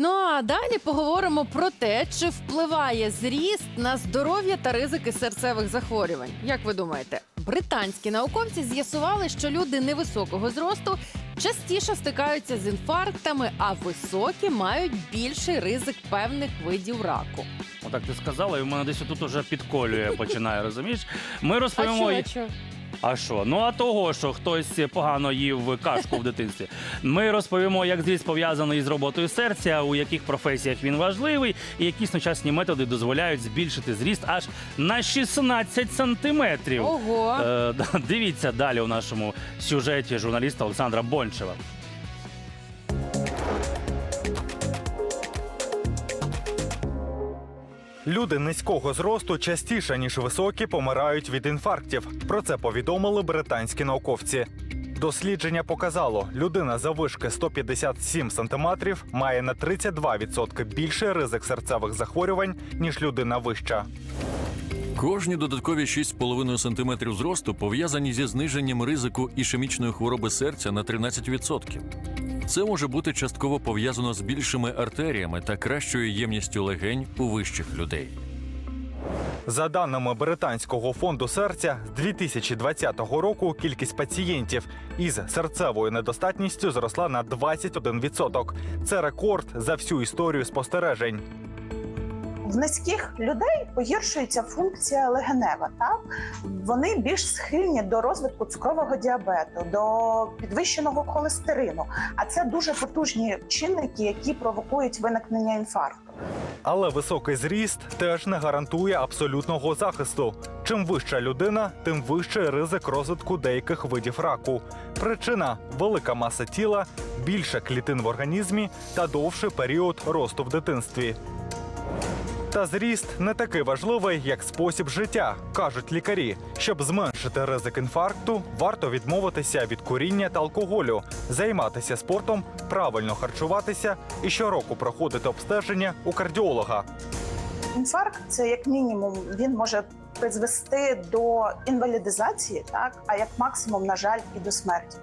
Ну а далі поговоримо про те, чи впливає зріст на здоров'я та ризики серцевих захворювань. Як ви думаєте, британські науковці з'ясували, що люди невисокого зросту частіше стикаються з інфарктами, а високі мають більший ризик певних видів раку. Отак ти сказала, і в мене десь тут уже підколює, починає, розумієш? Ми розповімо. А що? А що? Ну а того, що хтось погано їв кашку в дитинстві. Ми розповімо, як зріст пов'язаний з роботою серця, у яких професіях він важливий, і які сучасні методи дозволяють збільшити зріст аж на 16 сантиметрів. Ого. Е, да, дивіться далі у нашому сюжеті журналіста Олександра Бончева. Люди низького зросту частіше ніж високі помирають від інфарктів. Про це повідомили британські науковці. Дослідження показало, людина заввишки 157 сантиметрів має на 32% більший ризик серцевих захворювань ніж людина вища. Кожні додаткові 6,5 см зросту пов'язані зі зниженням ризику ішемічної хвороби серця на 13%. Це може бути частково пов'язано з більшими артеріями та кращою ємністю легень у вищих людей. За даними британського фонду серця, з 2020 року кількість пацієнтів із серцевою недостатністю зросла на 21%. Це рекорд за всю історію спостережень. В низьких людей погіршується функція легенева. Так вони більш схильні до розвитку цукрового діабету, до підвищеного холестерину. А це дуже потужні чинники, які провокують виникнення інфаркту. Але високий зріст теж не гарантує абсолютного захисту. Чим вища людина, тим вищий ризик розвитку деяких видів раку. Причина велика маса тіла, більше клітин в організмі та довший період росту в дитинстві. Та зріст не такий важливий, як спосіб життя, кажуть лікарі. Щоб зменшити ризик інфаркту, варто відмовитися від куріння та алкоголю, займатися спортом, правильно харчуватися і щороку проходити обстеження у кардіолога. Інфаркт це як мінімум він може призвести до інвалідизації, так а як максимум, на жаль, і до смерті.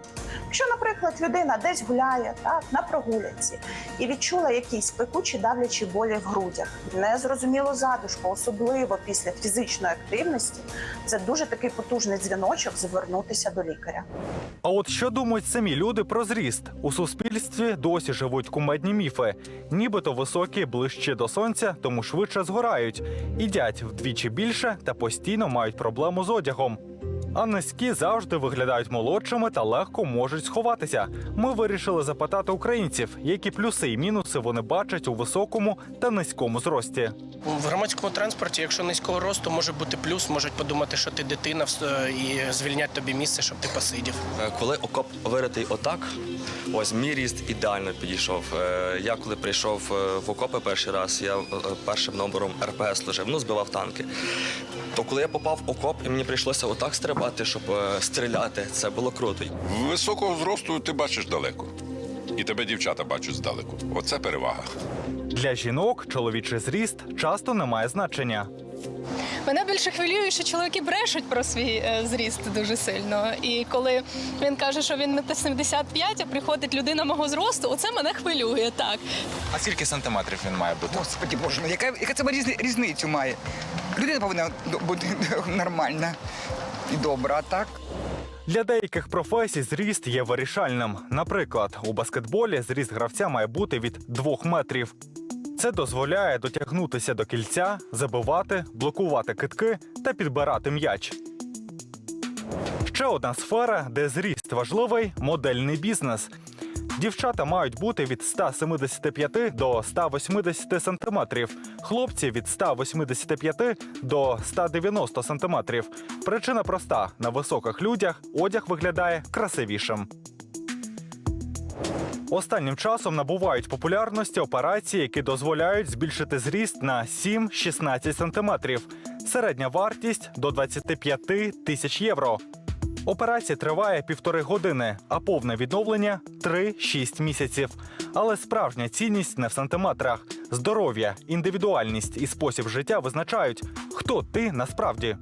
Якщо, наприклад, людина десь гуляє так на прогулянці і відчула якісь пекучі давлячі болі в грудях, незрозумілу задушку, особливо після фізичної активності, це дуже такий потужний дзвіночок звернутися до лікаря. А от що думають самі люди про зріст? У суспільстві досі живуть кумедні міфи. Нібито високі ближче до сонця, тому швидше згорають, їдять вдвічі більше та постійно мають проблему з одягом. А низькі завжди виглядають молодшими та легко можуть сховатися. Ми вирішили запитати українців, які плюси і мінуси вони бачать у високому та низькому зрості. В громадському транспорті, якщо низького росту, може бути плюс, можуть подумати, що ти дитина і звільнять тобі місце, щоб ти посидів. Е, Коли окоп виритий отак, ось мій ріст ідеально підійшов. Е, Я коли прийшов е, в окопи перший раз, я е, першим номером РПС служив, ну збивав танки. То коли я попав в окоп, і мені прийшлося отак стрибати, щоб е, стріляти, це було круто. Високого зросту ти бачиш далеко. І тебе дівчата бачать здалеку. Оце перевага. Для жінок чоловічий зріст часто не має значення. Мене більше хвилює, що чоловіки брешуть про свій е, зріст дуже сильно. І коли він каже, що він метр 75, а приходить людина мого зросту, оце мене хвилює так. А скільки сантиметрів він має бути? Господи боже, мій, яка, яка це різни- різницю має? Людина повинна бути нормальна і добра, так? Для деяких професій зріст є вирішальним. Наприклад, у баскетболі зріст гравця має бути від 2 метрів. Це дозволяє дотягнутися до кільця, забивати, блокувати китки та підбирати м'яч. Ще одна сфера, де зріст важливий модельний бізнес. Дівчата мають бути від 175 до 180 сантиметрів, хлопці від 185 до 190 сантиметрів. Причина проста: на високих людях одяг виглядає красивішим. Останнім часом набувають популярності операції, які дозволяють збільшити зріст на 7-16 сантиметрів. Середня вартість до 25 тисяч євро. Операція триває півтори години, а повне відновлення 3-6 місяців. Але справжня цінність не в сантиметрах. Здоров'я, індивідуальність і спосіб життя визначають, хто ти насправді.